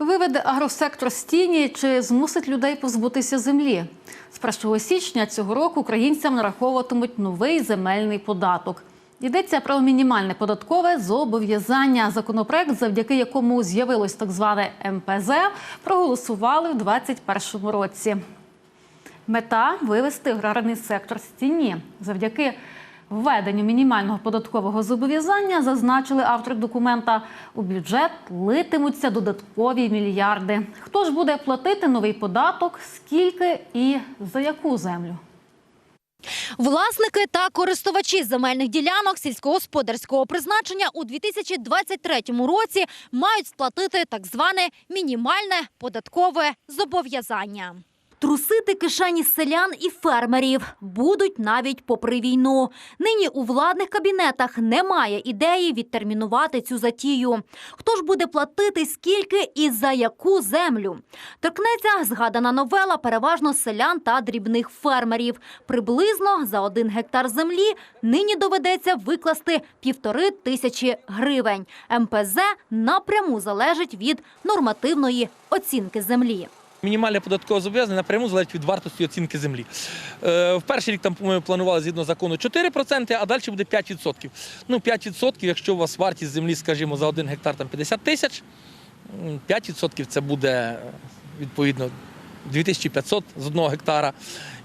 Виведе агросектор з тіні чи змусить людей позбутися землі. З 1 січня цього року українцям нараховуватимуть новий земельний податок. Йдеться про мінімальне податкове зобов'язання. Законопроект, завдяки якому з'явилось так зване МПЗ, проголосували в 2021 році. Мета вивести аграрний сектор з тіні. Завдяки введенню мінімального податкового зобов'язання зазначили автори документа. У бюджет литимуться додаткові мільярди. Хто ж буде платити новий податок? Скільки і за яку землю? Власники та користувачі земельних ділянок сільськогосподарського призначення у 2023 році мають сплатити так зване мінімальне податкове зобов'язання. Трусити кишені селян і фермерів будуть навіть попри війну. Нині у владних кабінетах немає ідеї відтермінувати цю затію. Хто ж буде платити скільки і за яку землю? Торкнеться згадана новела переважно селян та дрібних фермерів. Приблизно за один гектар землі нині доведеться викласти півтори тисячі гривень. МПЗ напряму залежить від нормативної оцінки землі. Мінімальне податкове зобов'язання напряму залежить від вартості оцінки землі. Е, в перший рік там по-моєму, планували згідно закону 4%, а далі буде 5%. Ну, 5%, якщо у вас вартість землі, скажімо, за один гектар там 50 тисяч, 5% це буде е, відповідно 2500 з одного гектара.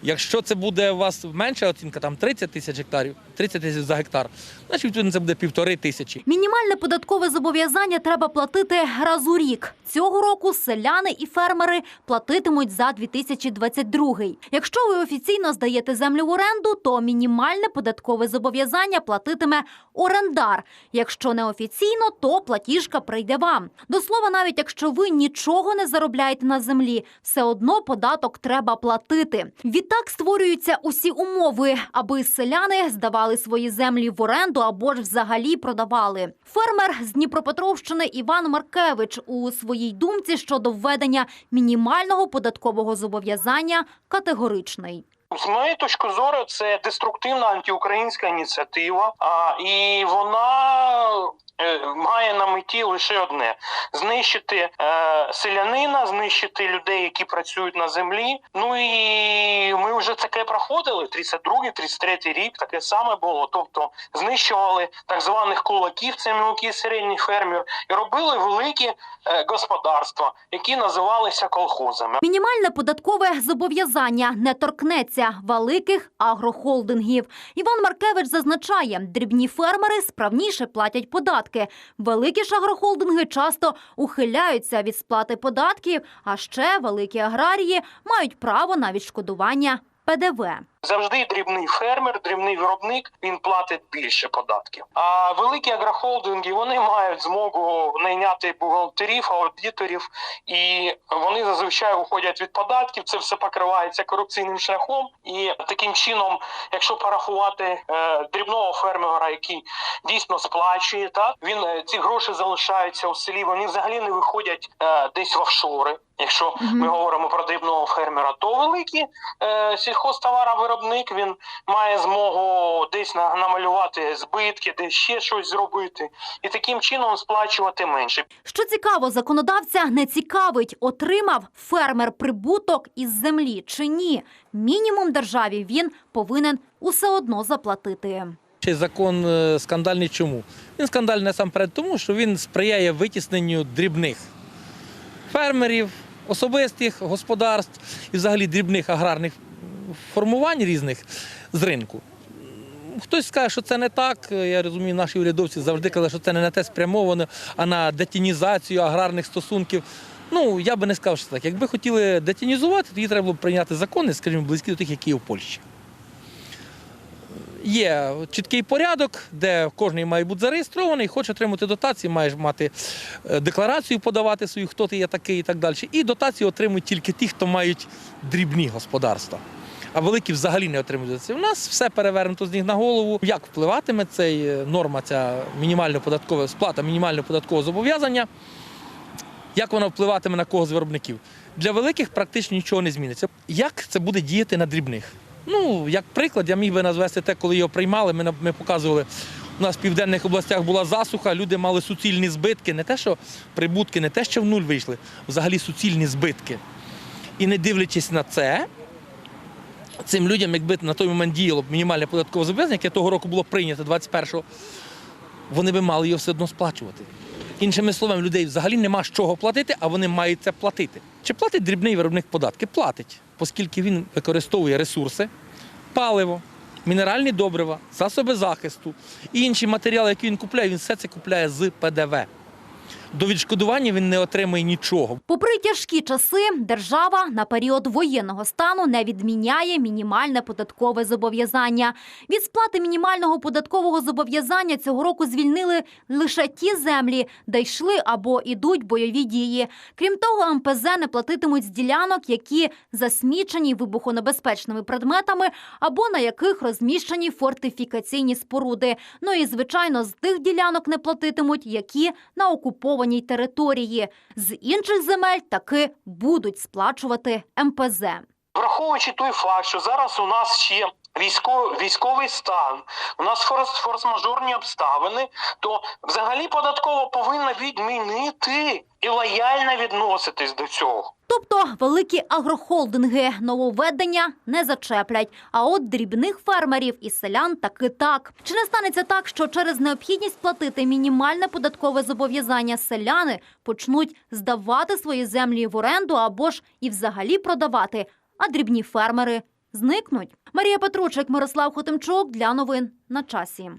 Якщо це буде у вас менша оцінка, там 30 тисяч гектарів, 30 тисяч за гектар, значить це буде півтори тисячі. Мінімальне податкове зобов'язання треба платити раз у рік. Цього року селяни і фермери платитимуть за 2022. Якщо ви офіційно здаєте землю в оренду, то мінімальне податкове зобов'язання платитиме орендар. Якщо неофіційно, то платіжка прийде вам. До слова, навіть якщо ви нічого не заробляєте на землі, все одно податок треба платити. Відтак створюються усі умови, аби селяни здавали свої землі в оренду або ж взагалі продавали. Фермер з Дніпропетровщини Іван Маркевич у своїй думці щодо введення мінімального податкового зобов'язання категоричний. З моєї точки зору, це деструктивна антиукраїнська ініціатива, а, і вона е, має на меті лише одне: знищити е, селянина, знищити людей, які працюють на землі. Ну і ми вже таке проходили. 32-й, 33-й рік таке саме було. Тобто знищували так званих кулаків, це мілкий середній фермер, і робили великі е, господарства, які називалися колхозами. Мінімальне податкове зобов'язання не торкнеться великих агрохолдингів. Іван Маркевич зазначає, дрібні фермери справніше платять податки. Великі ж агрохолдинги часто ухиляються від сплати податків, а ще великі аграрії мають право на відшкодування ПДВ. Завжди дрібний фермер, дрібний виробник він платить більше податків. А великі агрохолдинги вони мають змогу найняти бухгалтерів, аудиторів, і вони зазвичай уходять від податків. Це все покривається корупційним шляхом. І таким чином, якщо порахувати е, дрібного фермера, який дійсно сплачує, так він е, ці гроші залишаються у селі. Вони взагалі не виходять е, десь в офшори. Якщо ми говоримо про дрібного фермера, то великий е, сільхозтоваровиробник він має змогу десь на- намалювати збитки, десь ще щось зробити, і таким чином сплачувати менше. Що цікаво, законодавця не цікавить, отримав фермер прибуток із землі чи ні. Мінімум державі він повинен усе одно заплатити. Цей закон е, скандальний чому? Він скандальний насамперед тому, що він сприяє витісненню дрібних фермерів, особистих господарств і взагалі дрібних аграрних формувань різних з ринку. Хтось скаже, що це не так. Я розумію, наші урядовці завжди казали, що це не на те спрямовано, а на детінізацію аграрних стосунків. Ну, я би не сказав, що так. Якби хотіли детінізувати, тоді треба було б прийняти закони, скажімо, близькі до тих, які є в Польщі. Є чіткий порядок, де кожен має бути зареєстрований, хоче отримати дотації, маєш мати е, декларацію, подавати свою, хто ти є такий і так далі. І дотації отримують тільки ті, хто мають дрібні господарства. А великі взагалі не отримують. У нас все перевернуто з них на голову. Як впливатиме цей е, норма, ця мінімальна податкова сплата мінімального податкового зобов'язання? Як вона впливатиме на кого з виробників? Для великих практично нічого не зміниться. Як це буде діяти на дрібних? Ну, як приклад, я міг би назвести те, коли його приймали, ми, ми показували У нас в південних областях була засуха, люди мали суцільні збитки, не те, що прибутки, не те, що в нуль вийшли, взагалі суцільні збитки. І не дивлячись на це, цим людям, якби на той момент діяло б мінімальне податкове зобов'язання, яке того року було прийнято 21-го, вони би мали його все одно сплачувати. Іншими словами, людей взагалі нема з чого платити, а вони мають це платити. Чи платить дрібний виробник податки? Платить, оскільки він використовує ресурси, паливо, мінеральні добрива, засоби захисту і інші матеріали, які він купляє, він все це купляє з ПДВ. До відшкодування він не отримує нічого. Попри тяжкі часи, держава на період воєнного стану не відміняє мінімальне податкове зобов'язання. Від сплати мінімального податкового зобов'язання цього року звільнили лише ті землі, де йшли або ідуть бойові дії. Крім того, МПЗ не платитимуть з ділянок, які засмічені вибухонебезпечними предметами або на яких розміщені фортифікаційні споруди. Ну і звичайно, з тих ділянок не платитимуть, які на окупованій території. З інших земель таки будуть сплачувати МПЗ. Враховуючи той факт, що зараз у нас ще військовий, стан, у нас форс- форс-мажорні обставини, то взагалі податково повинна відмінити і лояльно відноситись до цього. Тобто великі агрохолдинги нововведення не зачеплять. А от дрібних фермерів і селян таки так. Чи не станеться так, що через необхідність платити мінімальне податкове зобов'язання селяни почнуть здавати свої землі в оренду або ж і взагалі продавати, а дрібні фермери зникнуть? Марія Петручик, Мирослав Хотимчук для новин на часі.